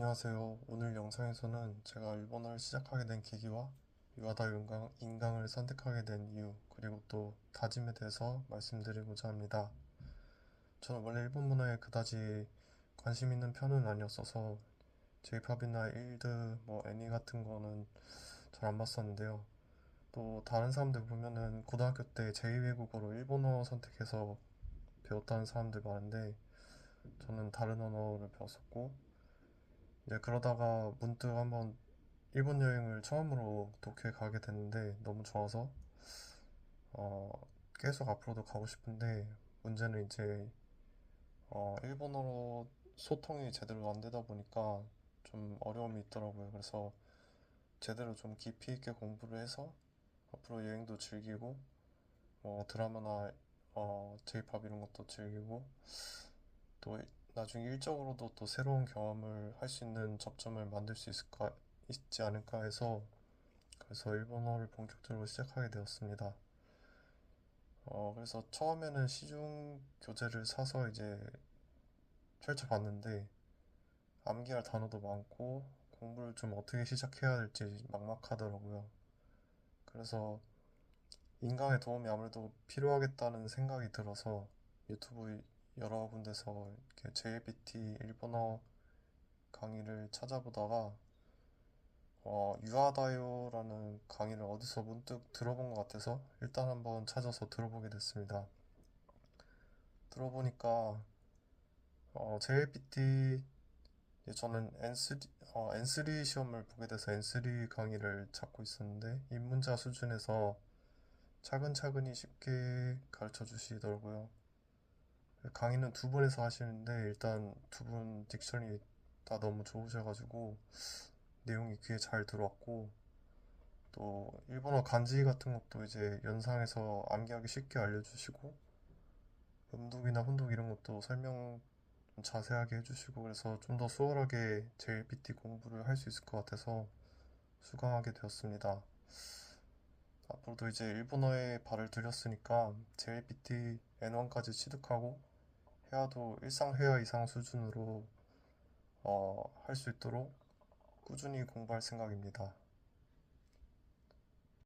안녕하세요. 오늘 영상에서는 제가 일본어를 시작하게 된 계기와 유아다 인강, 인강을 선택하게 된 이유, 그리고 또 다짐에 대해서 말씀드리고자 합니다. 저는 원래 일본 문화에 그다지 관심 있는 편은 아니었어서 J-팝이나 일드, 뭐 애니 같은 거는 잘 안 봤었는데요. 또 다른 사람들 보면은 고등학교 때 제2외국어로 일본어 선택해서 배웠다는 사람들 많은데 저는 다른 언어를 배웠었고 이제 그러다가 문득 한번 일본 여행을 처음으로 도쿄에 가게 됐는데 너무 좋아서 어, 계속 앞으로도 가고 싶은데 문제는 이제 어, 일본어로 소통이 제대로 안 되다 보니까 좀 어려움이 있더라고요. 그래서 제대로 좀 깊이 있게 공부를 해서 앞으로 여행도 즐기고 뭐 드라마나 어, J-팝 이런 것도 즐기고 또 나중에 일적으로도 또 새로운 경험을 할 수 있는 접점을 만들 수 있을까, 있지 않을까 해서 그래서 일본어를 본격적으로 시작하게 되었습니다. 어, 그래서 처음에는 시중 교재를 사서 이제 펼쳐봤는데 암기할 단어도 많고 공부를 좀 어떻게 시작해야 될지 막막하더라고요. 그래서 인강의 도움이 아무래도 필요하겠다는 생각이 들어서 유튜브 여러 군데서 이렇게 JLPT 일본어 강의를 찾아보다가 어, 유아다요라는 강의를 어디서 문득 들어본 것 같아서 일단 한번 찾아서 들어보게 됐습니다. 들어보니까 어, JLPT 저는 N3, 어, N3 시험을 보게 돼서 N3 강의를 찾고 있었는데 입문자 수준에서 차근차근히 쉽게 가르쳐 주시더라고요. 강의는 두 분에서 하시는데 일단 두 분 딕션이 다 너무 좋으셔가지고 내용이 귀에 잘 들어왔고 또 일본어 간지 같은 것도 이제 연상해서 암기하기 쉽게 알려주시고 음독이나 혼독 이런 것도 설명 좀 자세하게 해주시고 그래서 좀 더 수월하게 JLPT 공부를 할 수 있을 것 같아서 수강하게 되었습니다. 앞으로도 이제 일본어에 발을 들였으니까 JLPT N1까지 취득하고 회화도 일상 회화 이상 수준으로 어, 할 수 있도록 꾸준히 공부할 생각입니다.